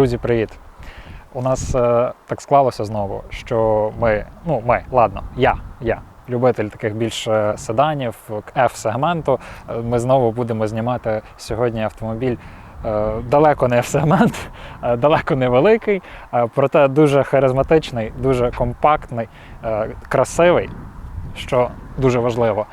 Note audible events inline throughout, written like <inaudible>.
Друзі, привіт! У нас е, так склалося знову, що ми, ну ми, ладно, я, я, любитель таких більш е, седанів, F-сегменту. Ми знову будемо знімати сьогодні автомобіль. е, Далеко не F-сегмент, <laughs> е, далеко не великий, е, проте дуже харизматичний, дуже компактний, е, красивий, що дуже важливо.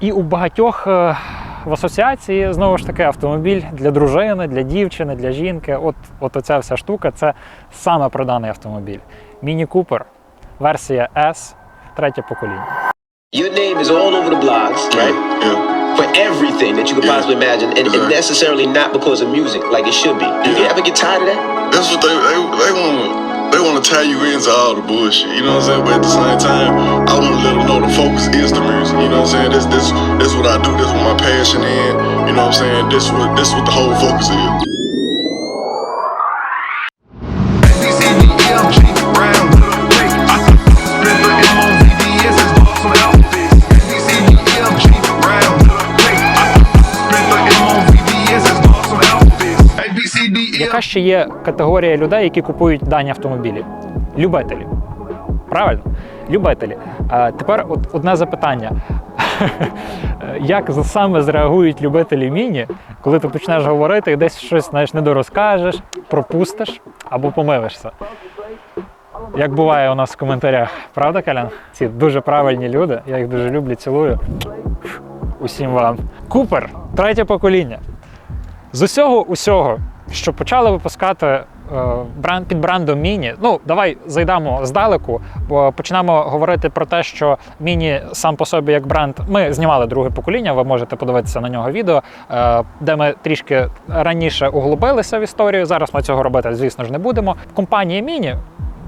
І у багатьох е, в асоціації знову ж таки автомобіль для дружини, для дівчини, для жінки. От, от оця вся штука це саме проданий автомобіль. Міні Купер, версія S, третє покоління. Your name is all over the blogs, right? Yeah. For everything that you could possibly imagine, and, and necessarily not because of music, like it should be. Do you ever get tired of that? That's what they they they want they want to tie you into all the bullshit. You know what I'm saying? But at the same time, I want to let them know the focus is the music. You know what I'm saying? This this this what I do. This what my passion is. You know what I'm saying? This what this what the whole focus is. Ще є категорія людей, які купують дані автомобілі? Любителі. Правильно? Любителі. Тепер от одне запитання. <laughs> Як саме зреагують любителі міні, коли ти почнеш говорити і десь щось знаєш, недорозкажеш, пропустиш або помилишся? Як буває у нас в коментарях, правда, Калян? Ці дуже правильні люди, я їх дуже люблю, цілую. Усім вам. Купер, третє покоління. З усього усього, що почали випускати е, бренд під брендом Міні. Ну, давай зайдемо здалеку, бо почнемо говорити про те, що Міні сам по собі як бренд. Ми знімали друге покоління. Ви можете подивитися на нього відео, е, де ми трішки раніше углубилися в історію. Зараз ми цього робити, звісно ж, не будемо. Компанія Міні.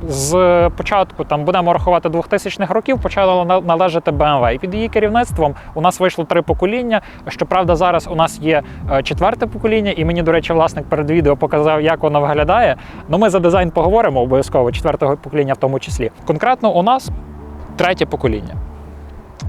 З початку там будемо рахувати 2000-х років почала належати BMW. І під її керівництвом у нас вийшло три покоління. Щоправда, зараз у нас є е, четверте покоління, і мені, до речі, власник перед відео показав, як воно виглядає. Ну, ми за дизайн поговоримо обов'язково, четвертого покоління в тому числі. Конкретно у нас третє покоління.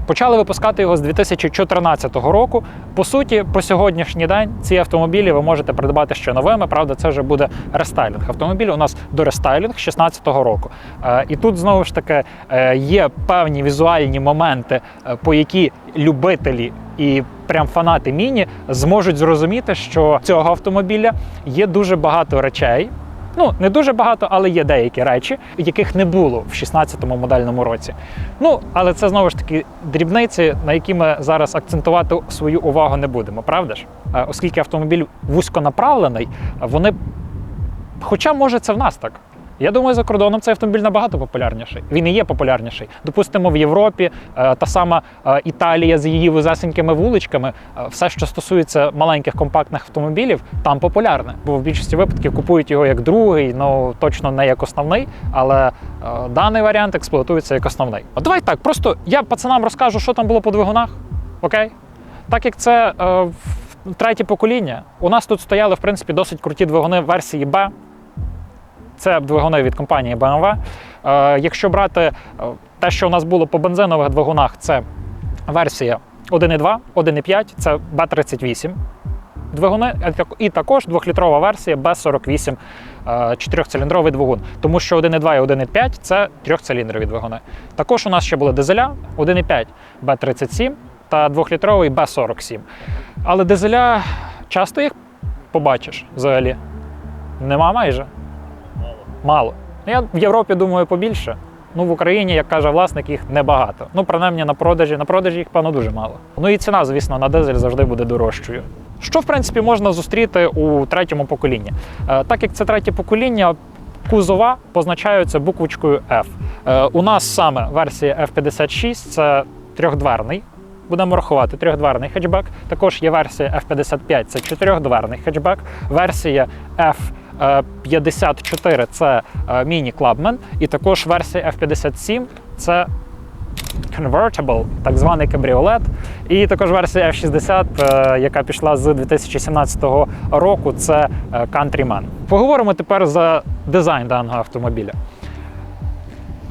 Почали випускати його з 2014 року. По суті, по сьогоднішній день ці автомобілі ви можете придбати ще новими. Правда, це вже буде рестайлінг. Автомобіль у нас до рестайлінг 2016 року. Е, І тут знову ж таки е, є певні візуальні моменти, е, по які любителі і прям фанати міні зможуть зрозуміти, що цього автомобіля є дуже багато речей. Ну, не дуже багато, але є деякі речі, яких не було в 16-му модельному році. Ну, але це знову ж таки дрібниці, на які ми зараз акцентувати свою увагу не будемо, правда ж? Е, Оскільки автомобіль вузьконаправлений, вони. Хоча може це в нас так. Я думаю, за кордоном цей автомобіль набагато популярніший. Він і є популярніший. Допустимо, в Європі е, та сама е, Італія з її вузесенькими вуличками, е, все, що стосується маленьких компактних автомобілів, там популярне. Бо в більшості випадків купують його як другий, ну точно не як основний, але даний варіант експлуатується як основний. От давай так, просто я пацанам розкажу, що там було по двигунах. Окей? Так як це е, третє покоління, у нас тут стояли в принципі досить круті двигуни версії Б. Це двигуни від компанії BMW. Е, якщо брати е, те, що у нас було по бензинових двигунах, це версія 1.2, 1.5, це B38 двигуни, і також двохлітрова версія B48 е, чотирьохциліндровий двигун. Тому що 1.2 і 1.5 це трьохциліндрові двигуни. Також у нас ще були дизеля 1.5 B37 та двохлітровий B47. Але дизеля часто їх побачиш взагалі. Нема майже. Мало. Ну, Я в Європі думаю побільше. Ну, в Україні, як каже власник, їх небагато. Ну, принаймні на продажі. На продажі їх, певно, дуже мало. Ну і ціна, звісно, на дизель завжди буде дорожчою. Що, в принципі, можна зустріти у третьому поколінні? Е, так як це третє покоління, кузова позначаються буквочкою F. Е, у нас саме версія F56 це трьохдверний. Будемо рахувати трьохдверний хетчбек. Також є версія F55, це чотирьохдверний хетчбек. Версія F54 це е, міні Clubman. І також версія F57 це Convertible, так званий кабріолет. І також версія F60, е, яка пішла з 2017 року, це е, Countryman. Поговоримо тепер за дизайн даного автомобіля.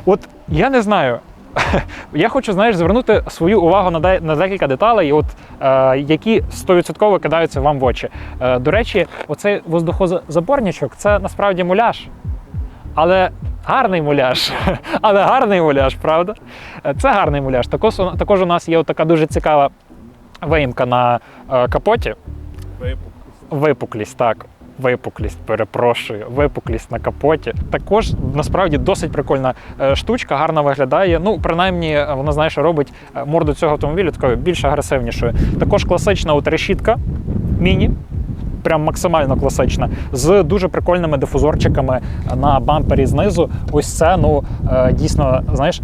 От я не знаю, <laughs> я хочу, знаєш, звернути свою увагу на, де, на декілька деталей, от, е, які 100% кидаються вам в очі. Е, до речі, оцей воздухозаборничок це насправді муляж. Але гарний муляж. <laughs> Але гарний муляж, правда? Е, Це гарний муляж. Також, також у нас є така дуже цікава виїмка на е, капоті. Випуклість, так. Випуклість, перепрошую, випуклість на капоті. Також насправді досить прикольна е, штучка, гарно виглядає. Ну, принаймні, е, вона знаєш, робить е, морду цього автомобіля такою більш агресивнішою. Також класична от міні. Прям максимально класична, з дуже прикольними дифузорчиками на бампері знизу. Ось це ну дійсно, знаєш,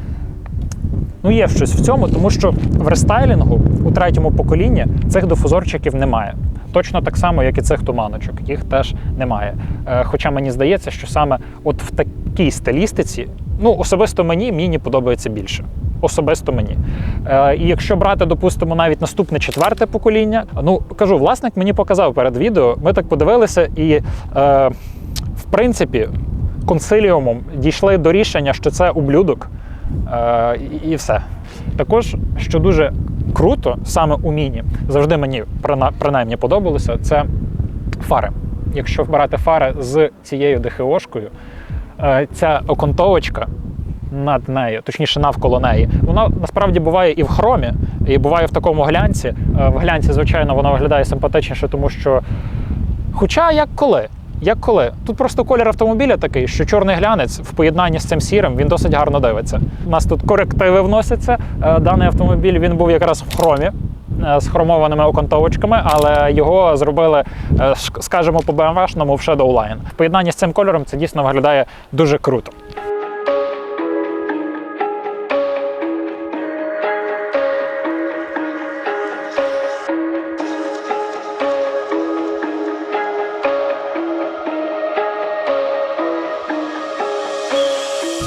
Ну, є щось в цьому, тому що в рестайлінгу у третьому поколінні цих дифузорчиків немає. Точно так само, як і цих туманочок, їх теж немає. Е, Хоча мені здається, що саме от в такій стилістиці, ну особисто мені міні подобається більше. Особисто мені. Е, і якщо брати, допустимо, навіть наступне четверте покоління, ну кажу, власник мені показав перед відео, ми так подивилися, і е, в принципі консиліумом дійшли до рішення, що це ублюдок. Е, і- все. Також, що дуже круто, саме у міні, завжди мені принаймні подобалося, це фари. Якщо брати фари з цією ДХОшкою, е, ця окантовочка над нею, точніше навколо неї, вона насправді буває і в хромі, і буває в такому глянці. Е, В глянці, звичайно, вона виглядає симпатичніше, тому що. Хоча як коли? Як коли? Тут просто колір автомобіля такий, що чорний глянець в поєднанні з цим сірим він досить гарно дивиться. У нас тут корективи вносяться. Е, Даний автомобіль він був якраз в хромі. е, З хромованими окантовочками, але його зробили, е, скажімо, по BMW-шному в Shadow. В поєднанні з цим кольором це дійсно виглядає дуже круто.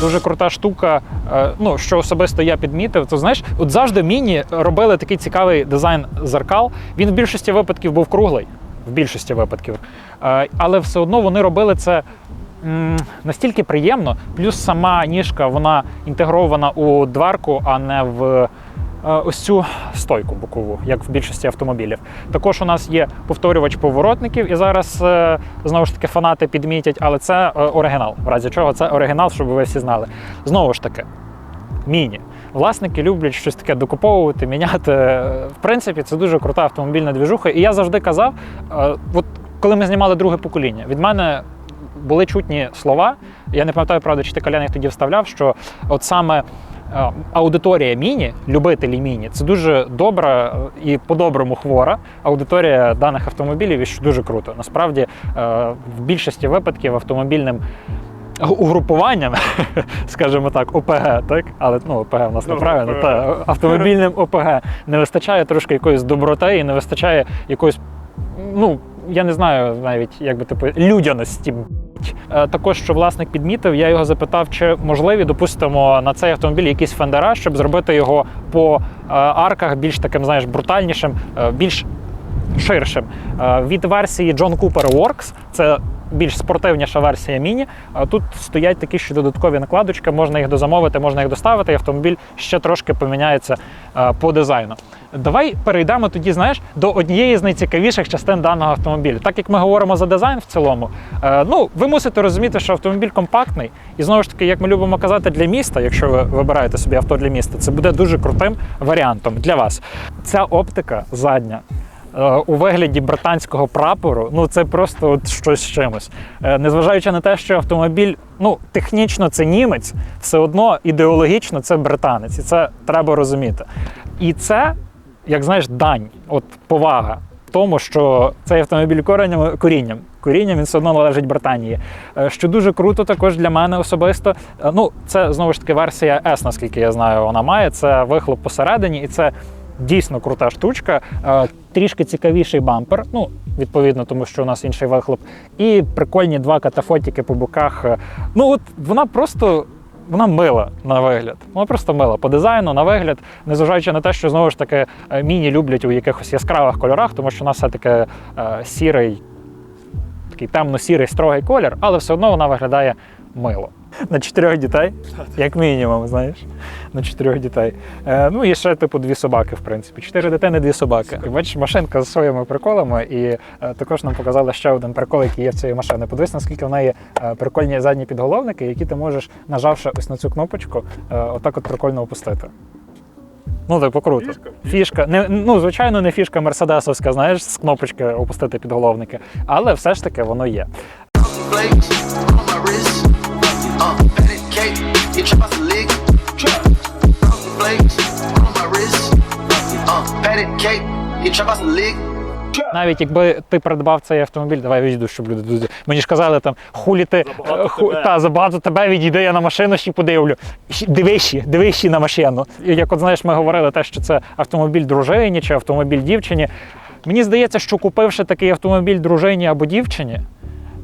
Дуже крута штука. е, Ну, що особисто я підмітив, то знаєш, от завжди міні робили такий цікавий дизайн зеркал. Він в більшості випадків був круглий, в більшості випадків. Е, Але все одно вони робили це настільки приємно. Плюс сама ніжка вона інтегрована у дверку, а не в ось цю стойку бокову, як в більшості автомобілів. Також у нас є повторювач поворотників, і зараз е, знову ж таки фанати підмітять, але це е, оригінал. В разі чого це оригінал, щоб ви всі знали. Знову ж таки, міні. Власники люблять щось таке докуповувати, міняти. Е, В принципі, це дуже крута автомобільна двіжуха. І я завжди казав, е, от коли ми знімали друге покоління, від мене були чутні слова. Я не пам'ятаю, правда, чи ти Колян їх тоді вставляв, що от саме. Е, Аудиторія міні, любителі міні, це дуже добра е, і по-доброму хвора аудиторія даних автомобілів, і що дуже круто. Насправді, е, в більшості випадків автомобільним угрупуванням, <laughs> скажімо так, ОПГ, так? Але ну, ОПГ у нас Ну, неправильно. Та, автомобільним ОПГ не вистачає трошки якоїсь доброти і не вистачає якоїсь, ну, я не знаю навіть, як типу, людяності. Е, Також, що власник підмітив, я його запитав, чи можливі, допустимо, на цей автомобіль якісь фендера, щоб зробити його по е, арках більш таким, знаєш, брутальнішим, е, більш ширшим. Від версії John Cooper Works, це більш спортивніша версія міні. Тут стоять такі ще додаткові накладочки, можна їх дозамовити, можна їх доставити, і автомобіль ще трошки поміняється по дизайну. Давай перейдемо тоді, знаєш, до однієї з найцікавіших частин даного автомобіля. Так як ми говоримо за дизайн в цілому, е, ну ви мусите розуміти, що автомобіль компактний, і знову ж таки, як ми любимо казати, для міста, якщо ви вибираєте собі авто для міста, це буде дуже крутим варіантом для вас. Ця оптика задня. е, У вигляді британського прапору, ну це просто от щось з чимось. Е, Незважаючи на те, що автомобіль, ну технічно це німець, все одно ідеологічно це британець, і це треба розуміти. І це, як знаєш, дань, от повага тому, що цей автомобіль коренням, корінням. Корінням він все одно належить Британії. Е, Що дуже круто також для мене особисто. Е, Ну, це знову ж таки версія S, наскільки я знаю, вона має. Це вихлоп посередині, і це дійсно крута штучка. Е, Трішки цікавіший бампер. Ну, відповідно, тому що у нас інший вихлоп. І прикольні два катафотики по боках. Ну, от вона просто вона мила на вигляд. Вона просто мила по дизайну, на вигляд, незважаючи на те, що знову ж таки е, міні люблять у якихось яскравих кольорах, тому що вона все-таки е, сірий, такий темно-сірий строгий колір, але все одно вона виглядає мило. На чотирьох дітей, як мінімум, знаєш. На чотирьох дітей. Е, ну і ще, типу, дві собаки, в принципі. Чотири дитини, дві собаки. Бачиш, машинка з своїми приколами, і е, також нам показали ще один прикол, який є в цієї машини. Подивись, наскільки в неї прикольні задні підголовники, які ти можеш, нажавши ось на цю кнопочку, е, отак от прикольно опустити. Ну, типу, круто. Фішка? Фішка. Не, ну, звичайно, не фішка мерседесовська, знаєш, з кнопочки опустити підголовники, але все ж таки воно є. To lick. Frosted flakes on my wrist. Uh, patty cake, you to lick. Навіть якби ти придбав цей автомобіль, давай відійду, щоб люди друзі. Мені ж казали там, хулі ти Забагато е, ху, тебе. та забагато тебе відійди, я на машину ще подивлю. Дивиші, дивиші на машину. І Як от знаєш, ми говорили те, що це автомобіль дружині чи автомобіль дівчині. Мені здається, що купивши такий автомобіль дружині або дівчині,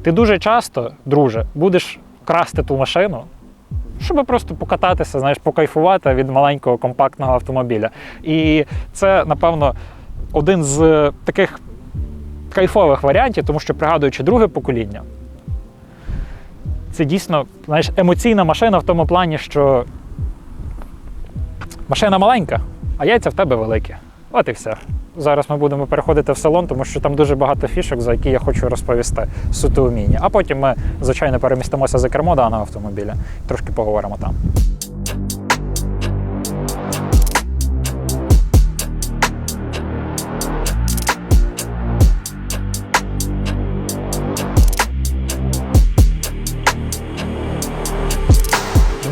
ти дуже часто, друже, будеш красти ту машину. Щоб просто покататися, знаєш, покайфувати від маленького компактного автомобіля. І це, напевно, один з таких кайфових варіантів, тому що пригадуючи друге покоління, це дійсно знаєш, емоційна машина в тому плані, що машина маленька, а яйця в тебе великі. От і все. Зараз ми будемо переходити в салон, тому що там дуже багато фішок, за які я хочу розповісти суто уміння. А потім ми, звичайно, перемістимося за кермо даного автомобіля трошки поговоримо там.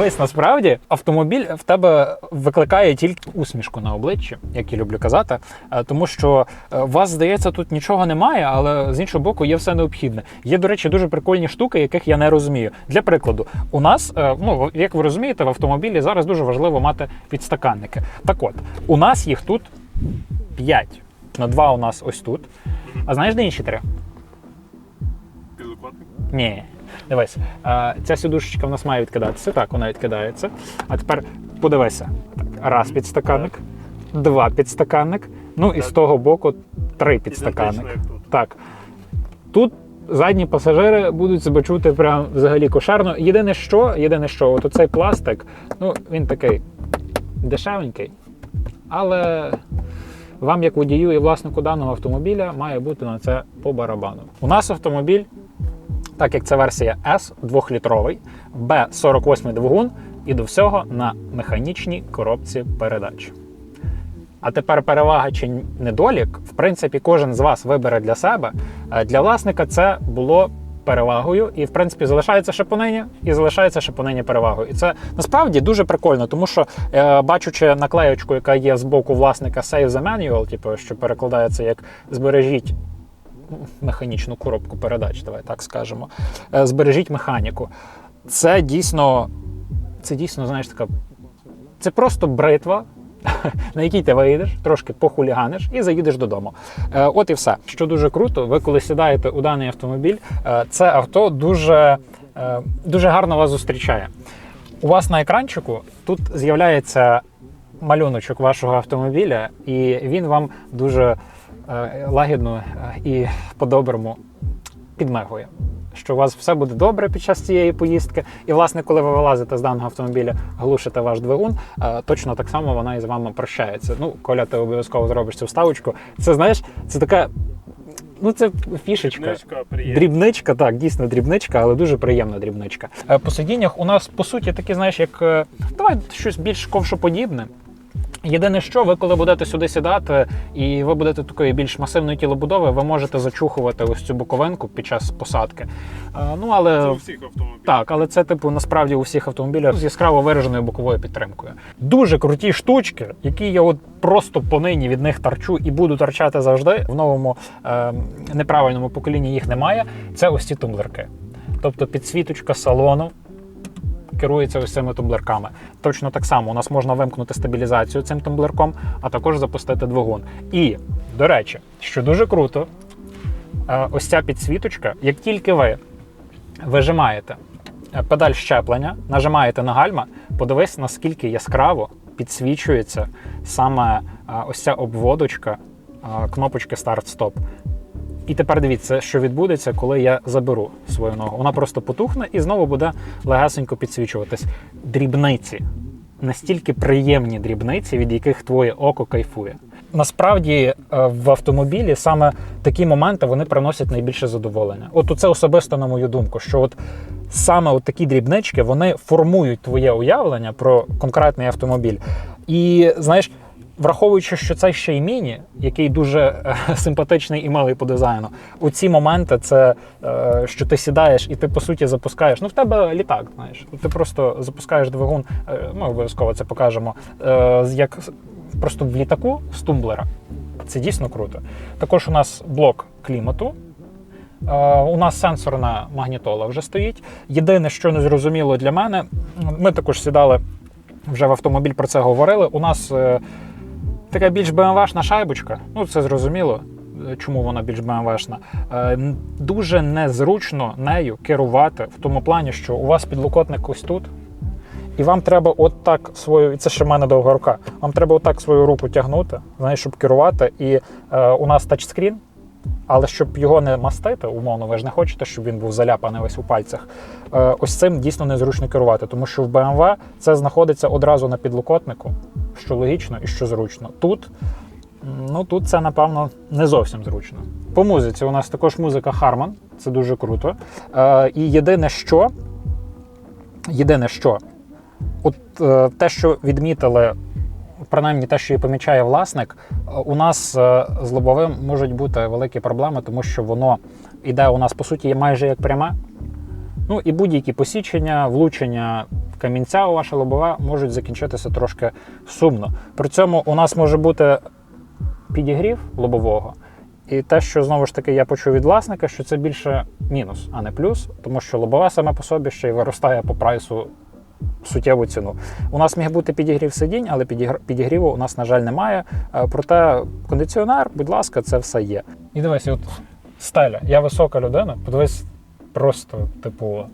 Дивись, насправді автомобіль в тебе викликає тільки усмішку на обличчі, як я люблю казати, е, тому що е, у вас здається тут нічого немає, але з іншого боку є все необхідне. Є, до речі, дуже прикольні штуки, яких я не розумію. Для прикладу, у нас, е, ну як ви розумієте, в автомобілі зараз дуже важливо мати підстаканники. Так от, у нас їх тут 5. На два у нас ось тут. А знаєш, де інші три? Підлокотник? Ні. Дивись, ця сідушечка в нас має відкидатися. Так, вона відкидається. А тепер подивися. Так, раз підстаканник, два підстаканник. Ну і з того боку три підстаканник. Так. Тут задні пасажири будуть себе чути прям взагалі кошерно. Єдине що, єдине що, от цей пластик, ну він такий дешевенький, але вам, як водію і власнику даного автомобіля, має бути на це по барабану. У нас автомобіль, так як це версія S, 2-літровий, B48 двигун і до всього на механічній коробці передач. А тепер перевага чи недолік, в принципі, кожен з вас вибере для себе. Е, Для власника це було перевагою, і в принципі залишається ще понині, і залишається ще понині перевагою. І це насправді дуже прикольно, тому що е, бачучи наклеючку, яка є з боку власника Save the Manual, типу, що перекладається як збережіть механічну коробку передач, давай так скажемо. Е, Збережіть механіку. Це дійсно, це дійсно, знаєш, така. Це просто бритва, <laughs> на якій ти виїдеш, трошки похуліганиш і заїдеш додому. Е, от і все. Що дуже круто, ви коли сідаєте у даний автомобіль, е, це авто дуже, дуже гарно вас зустрічає. У вас на екранчику тут з'являється малюночок вашого автомобіля, і він вам дуже лагідно е, і по-доброму підмигує. Що у вас все буде добре під час цієї поїздки, і власне, коли ви вилазите з даного автомобіля, глушите ваш двигун, е, точно так само вона і з вами прощається. Ну, Коля, ти обов'язково зробиш цю вставочку. Це знаєш, це така. Ну, це фішечка. Дрібничка. Дрібничка, так, дійсно дрібничка, але дуже приємна дрібничка. Е, По сидіннях у нас по суті такі, знаєш, як е, давай щось більш ковшоподібне. Єдине, що ви, коли будете сюди сідати, і ви будете такої більш масивної тілобудови, ви можете зачухувати ось цю боковинку під час посадки. Е, Ну але Це у всіх автомобілях. так, але це типу насправді у всіх автомобілях з яскраво вираженою боковою підтримкою. Дуже круті штучки, які я от просто понині від них тарчу і буду торчати завжди. В новому е, неправильному поколінні їх немає. Це ось ці тумблерки. Тобто підсвіточка салону. Керується ось цими тумблерками. Точно так само у нас можна вимкнути стабілізацію цим тумблерком, а також запустити двигун. І, до речі, що дуже круто, е, ось ця підсвіточка, як тільки ви вижимаєте е, педаль щеплення, нажимаєте на гальма, подивись, наскільки яскраво підсвічується саме е, ось ця обводочка кнопочки старт-стоп. І тепер дивіться, що відбудеться, коли я заберу свою ногу. Вона просто потухне і знову буде легесенько підсвічуватись. Дрібниці. Настільки приємні дрібниці, від яких твоє око кайфує. Насправді е, в автомобілі саме такі моменти вони приносять найбільше задоволення. От це особисто на мою думку, що от саме от такі дрібнички вони формують твоє уявлення про конкретний автомобіль. І знаєш, враховуючи, що це ще й міні, який дуже е, <laughs> симпатичний і милий по дизайну, у ці моменти це е, що ти сідаєш і ти по суті запускаєш. Ну в тебе літак, знаєш. Ти просто запускаєш двигун. е, Ми обов'язково це покажемо. Як просто в літаку з тумблера. Це дійсно круто. Також у нас блок клімату. У нас сенсорна магнітола вже стоїть. Єдине, що не зрозуміло для мене, ми також сідали вже в автомобіль про це говорили. У нас така більш BMW-шна шайбочка. Ну, це зрозуміло. е, Чому вона більш BMW-шна. Е, Дуже незручно нею керувати в тому плані, що у вас підлокотник ось тут, і вам треба от так свою, і це ще в мене довга рука. Вам треба отак свою руку тягнути, знаєш, щоб керувати. І е, у нас тачскрін, але щоб його не мастити, умовно, ви ж не хочете, щоб він був заляпаний весь у пальцях. Е, ось цим дійсно незручно керувати, тому що в BMW це знаходиться одразу на підлокотнику, що логічно і що зручно. Тут, ну тут це напевно не зовсім зручно. По музиці у нас також музика Harman, це дуже круто. Е, і єдине, що, єдине, що, от е, те, що відмітили принаймні те, що і помічає власник, у нас е, з лобовим можуть бути великі проблеми, тому що воно йде у нас по суті майже як пряме. Ну і будь-які посічення, влучення камінця у ваше лобове можуть закінчитися трошки сумно. При цьому у нас може бути підігрів лобового. І те, що знову ж таки я почув від власника, що це більше мінус, а не плюс, тому що лобове саме по собі ще й виростає по прайсу суттєву ціну. У нас міг бути підігрів сидінь, але підігріву у нас, на жаль, немає. Е, Проте кондиціонер, будь ласка, це все є. І дивись, от стеля. Я висока людина, подивись, просто, типу.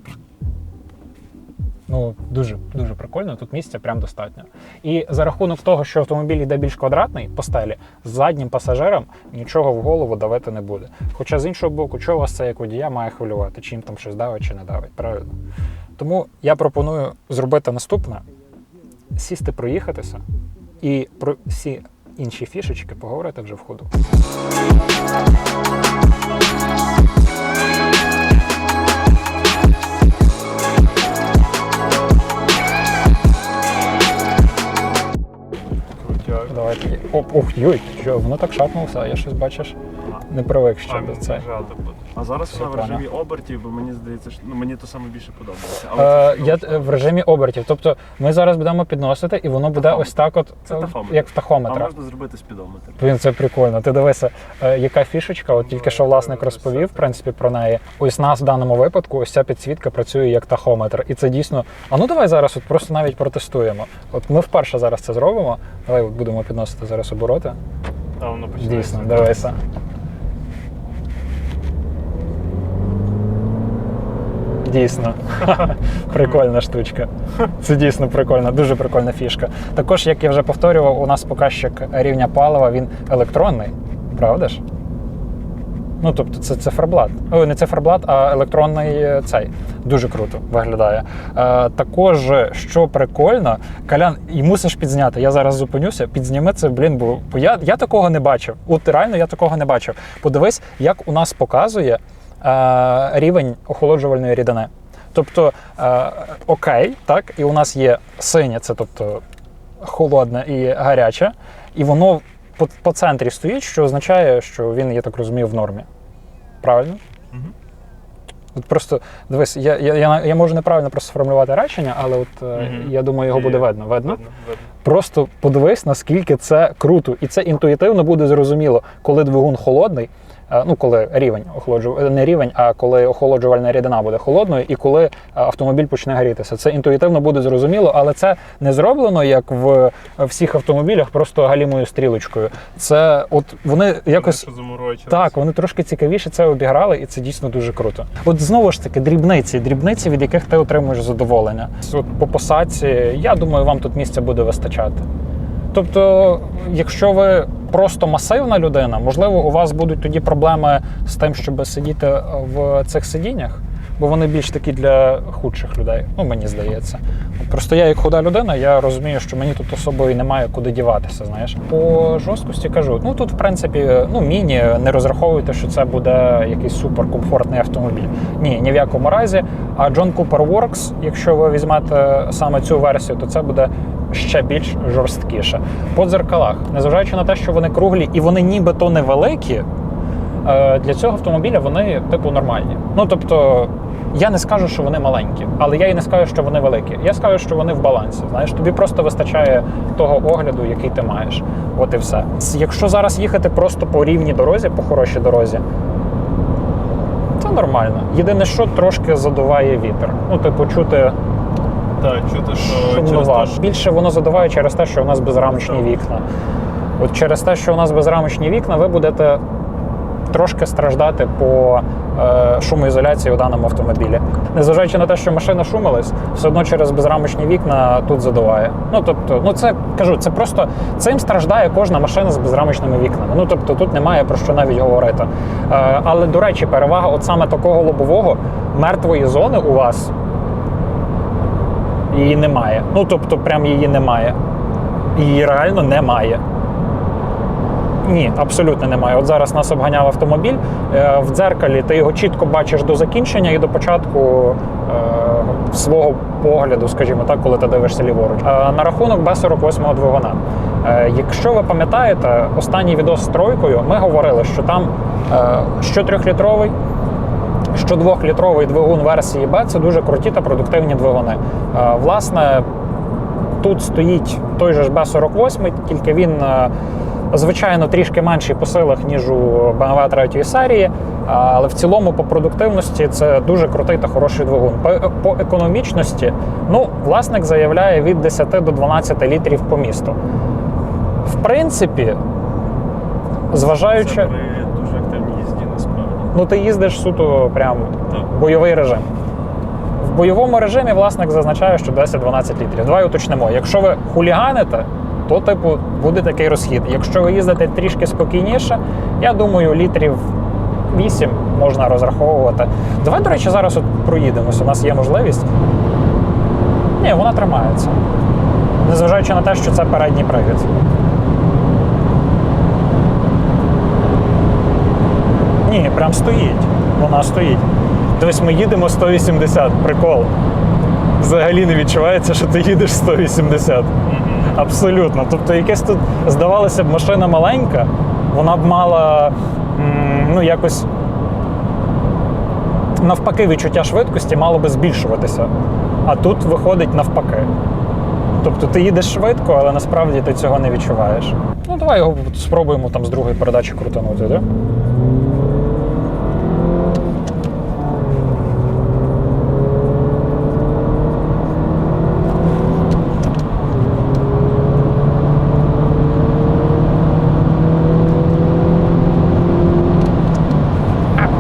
Ну, дуже дуже прикольно, тут місця прям достатньо. І за рахунок того, що автомобіль йде більш квадратний по стелі, з заднім пасажирам нічого в голову давити не буде. Хоча з іншого боку, чого вас це як водія має хвилювати, чи їм там щось давить чи не давить, правильно? Тому я пропоную зробити наступне: сісти, проїхатися і про всі інші фішечки поговорити вже в ходу. Ух, йой, що, воно так шапнулося, а я щось бачиш, не привик ще до це. А зараз Все вона в режимі обертів, бо мені здається, що ну, мені то саме більше подобається. Але Е, я в режимі обертів. Тобто ми зараз будемо підносити, і воно буде Тахометр. ось так, от Це е, тахометр. як в А можна зробити спідометр. Блін, це прикольно. Ти дивися, е, яка фішечка, от тільки що власник розповів, в принципі, про неї. Ось нас в даному випадку, ось ця підсвітка працює як тахометр. І це дійсно. А ну давай зараз от просто навіть протестуємо. От ми вперше зараз це зробимо. Давай от будемо підносити зараз обороти. А воно починає. Дійсно, дивися. Дійсно. <laughs> Прикольна штучка. Це дійсно прикольна, дуже прикольна фішка. Також, як я вже повторював, у нас показчик рівня палива він електронний, правда ж? Ну, тобто це циферблат. Ой, не циферблат, а електронний е, цей. Дуже круто виглядає. Е, також, що прикольно, Калян, і мусиш підзняти. Я зараз зупинюся, підзніми це, блін, бо я, я такого не бачив. От реально я такого не бачив. Подивись, як у нас показує е, рівень охолоджувальної рідини. Тобто, е, окей, так, і у нас є синє, це тобто холодне і гаряче, і воно по, по центрі стоїть, що означає, що він, я так розумію, в нормі. Правильно? Мгм. От просто дивись, я, я, я, я можу неправильно просто сформулювати речення, але от е, Мгм. я думаю, його буде видно. Видно? Видно, видно. Просто подивись, наскільки це круто. І це інтуїтивно буде зрозуміло, коли двигун холодний, е, ну коли рівень охолоджу... не рівень, а коли охолоджувальна рідина буде холодною, і коли е, автомобіль почне грітися. Це інтуїтивно буде зрозуміло, але це не зроблено як в всіх автомобілях, просто галімою стрілочкою. Це от вони якось. Так, вони трошки цікавіше це обіграли, і це дійсно дуже круто. От знову ж таки, дрібниці, дрібниці, від яких ти отримуєш задоволення. От по посадці, я думаю, вам тут місця буде вистачати. Тобто, якщо ви просто масивна людина, можливо, у вас будуть тоді проблеми з тим, щоб сидіти в цих сидіннях, бо вони більш такі для худших людей. Ну, мені здається. Просто я, як худа людина, я розумію, що мені тут особою немає куди діватися. Знаєш, по жорсткості кажу, ну тут, в принципі, ну міні, не розраховуйте, що це буде якийсь суперкомфортний автомобіль. Ні, ні в якому разі. А John Cooper Works, якщо ви візьмете саме цю версію, то це буде ще більш жорсткіше. По дзеркалах, незважаючи на те, що вони круглі і вони нібито невеликі, е, для цього автомобіля вони типу нормальні. Ну тобто. Я не скажу, що вони маленькі, але я і не скажу, що вони великі. Я скажу, що вони в балансі. Знаєш, тобі просто вистачає того огляду, який ти маєш. От і все. Якщо зараз їхати просто по рівній дорозі, по хорошій дорозі, це нормально. Єдине, що трошки задуває вітер. Ну, типу, чути Так, чути, що через те, що Більше воно задуває через те, що у нас безрамочні вікна. От через те, що у нас безрамочні вікна, ви будете трошки страждати по е, шумоізоляції у даному автомобілі. Незважаючи на те, що машина шумилась, все одно через безрамочні вікна тут задуває. Ну тобто, ну це кажу, це просто цим страждає кожна машина з безрамочними вікнами. Ну тобто тут немає про що навіть говорити. Е, але до речі, перевага от саме такого лобового мертвої зони у вас її немає. Ну тобто, прям її немає. Її реально немає. Ні, абсолютно немає. От зараз нас обганяв автомобіль е, в дзеркалі. Ти його чітко бачиш до закінчення і до початку е, свого погляду, скажімо так, коли ти дивишся ліворуч. На рахунок Б-48 двигуна. Е, якщо ви пам'ятаєте, останній відос з тройкою ми говорили, що там що трьохлітровий, що двохлітровий двигун версії Б це дуже круті та продуктивні двигуни. Власне, тут стоїть той же ж Б-48, тільки він, звичайно, трішки менший по силах, ніж у BMW 3 серії, але в цілому по продуктивності це дуже крутий та хороший двигун. По, по економічності, ну, власник заявляє від 10 до 12 літрів по місту. В принципі, зважаючи. це при дуже активній їзді насправді. Ну, ти їздиш суто прям Так. бойовий режим. В бойовому режимі власник зазначає, що 10-12 літрів. Давай уточнимо. Якщо ви хуліганите, то типу буде такий розхід. Якщо ви їздите трішки спокійніше, я думаю, літрів 8 можна розраховувати. Давай, до речі, зараз от проїдемось. У нас є можливість. Ні, вона тримається. Незважаючи на те, що це передній привід. Ні, прям стоїть. Вона стоїть. Дивись, ми їдемо 180, прикол. Взагалі не відчувається, що ти їдеш 180. Абсолютно. Тобто, якесь тут, здавалося б, машина маленька, вона б мала ну, якось навпаки відчуття швидкості мало би збільшуватися. А тут виходить навпаки. Тобто ти їдеш швидко, але насправді ти цього не відчуваєш. Ну, давай його спробуємо там з другої передачі крутанути, так?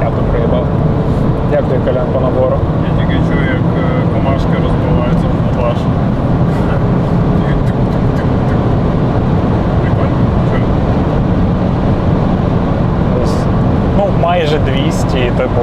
Я тут приїбав. Дякую, Колян, по набору. Я тільки чую, як е, комашки розбиваються в плаш. Прикольно? Чую. Десь, Ну, майже 200, типу.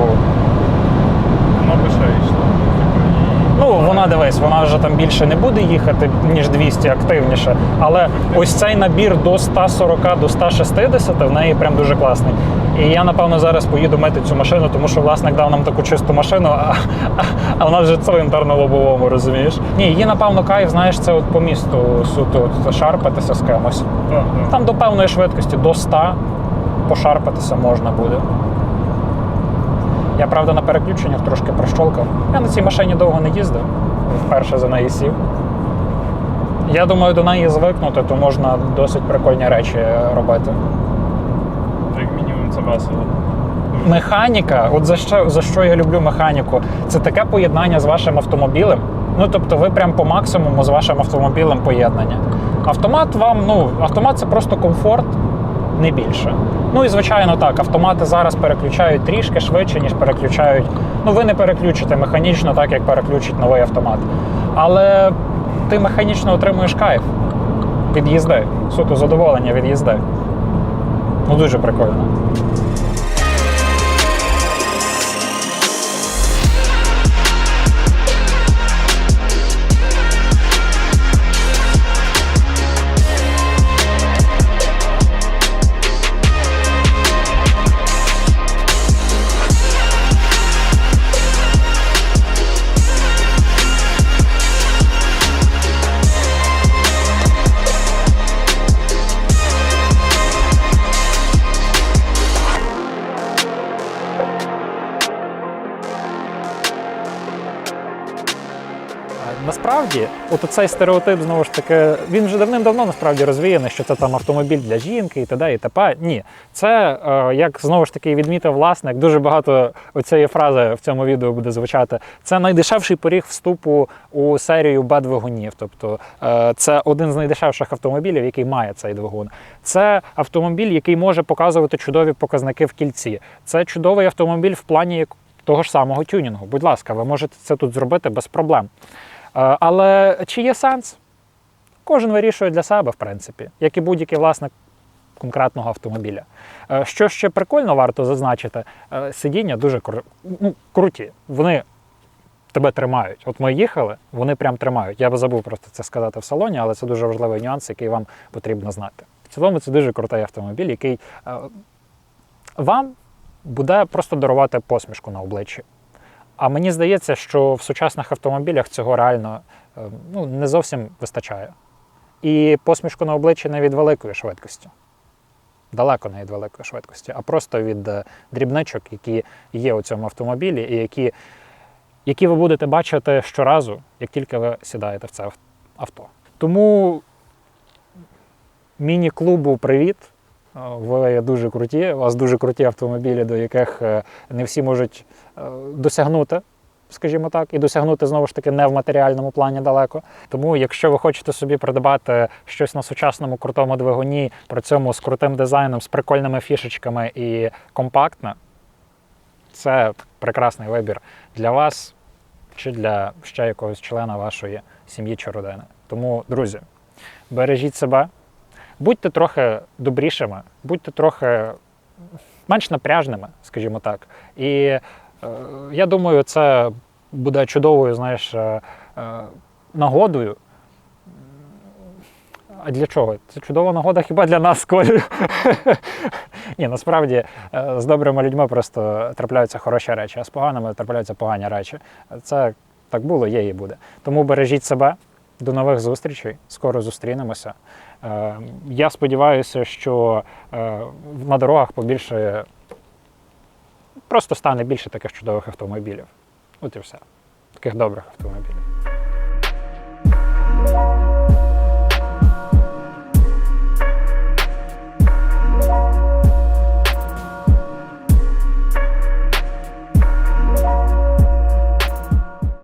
Воно би ще йшло. Типу, і- Ну, вона дивись, вона вже там більше не буде їхати, ніж 200 активніше. Але ось цей набір до 140 до 160 в неї прям дуже класний. І я, напевно, зараз поїду мити цю машину, тому що власник дав нам таку чисту машину, а, а, а вона вже циліндр на лобовому, розумієш? Ні, її, напевно, кайф, знаєш, це от по місту суто от шарпатися з кимось. Там до певної швидкості, до 100 пошарпатися можна буде. Я, правда, на переключеннях трошки прощолкав. Я на цій машині довго не їздив, вперше за неї сів. Я думаю, до неї звикнути, то можна досить прикольні речі робити. Як мінімум це весело. Механіка, от за що, за що я люблю механіку, це таке поєднання з вашим автомобілем. Ну тобто, ви прям по максимуму з вашим автомобілем поєднання. Автомат вам, ну, автомат це просто комфорт, не більше. Ну і звичайно так, автомати зараз переключають трішки швидше, ніж переключають. Ну, ви не переключите механічно, так як переключить новий автомат. Але ти механічно отримуєш кайф від їзди, суто задоволення від їзди. Ну дуже прикольно. От цей стереотип знову ж таки, він вже давним-давно насправді розвіяний, що це там автомобіль для жінки і т.д. і т.п. Ні, це е, як знову ж таки відмітив власник. Дуже багато оцієї фрази в цьому відео буде звучати. Це найдешевший поріг вступу у серію Б-двигунів. Тобто е, це один з найдешевших автомобілів, який має цей двигун. Це автомобіль, який може показувати чудові показники в кільці. Це чудовий автомобіль в плані того ж самого тюнінгу. Будь ласка, ви можете це тут зробити без проблем. Е, Але чи є сенс? Кожен вирішує для себе, в принципі, як і будь-який власник конкретного автомобіля. Е, Що ще прикольно варто зазначити, е, сидіння дуже кру- ну, круті. Вони тебе тримають. От ми їхали, вони прям тримають. Я би забув просто це сказати в салоні, але це дуже важливий нюанс, який вам потрібно знати. В цілому це дуже крутий автомобіль, який вам буде просто дарувати посмішку на обличчі. А мені здається, що в сучасних автомобілях цього реально е, ну, не зовсім вистачає. І посмішку на обличчі не від великої швидкості. Далеко не від великої швидкості, а просто від е, дрібничок, які є у цьому автомобілі, і які, які ви будете бачити щоразу, як тільки ви сідаєте в це авто. Тому міні-клубу привіт. Ви дуже круті, у вас дуже круті автомобілі, до яких е, не всі можуть е, досягнути, скажімо так, і досягнути знову ж таки не в матеріальному плані далеко. Тому, якщо ви хочете собі придбати щось на сучасному крутому двигуні, при цьому з крутим дизайном, з прикольними фішечками і компактне, це прекрасний вибір для вас чи для ще якогось члена вашої сім'ї чи родини. Тому, друзі, бережіть себе, будьте трохи добрішими, будьте трохи менш напряжними, скажімо так. І е, я думаю, це буде чудовою, знаєш, е, е, нагодою. А для чого? Це чудова нагода хіба для нас, Колю? <laughs> Ні, насправді е, з добрими людьми просто трапляються хороші речі, а з поганими трапляються погані речі. Це так було, є і буде. Тому бережіть себе. До нових зустрічей. Скоро зустрінемося. Е, Я сподіваюся, що е, на дорогах побільше просто стане більше таких чудових автомобілів. От і все. Таких добрих автомобілів.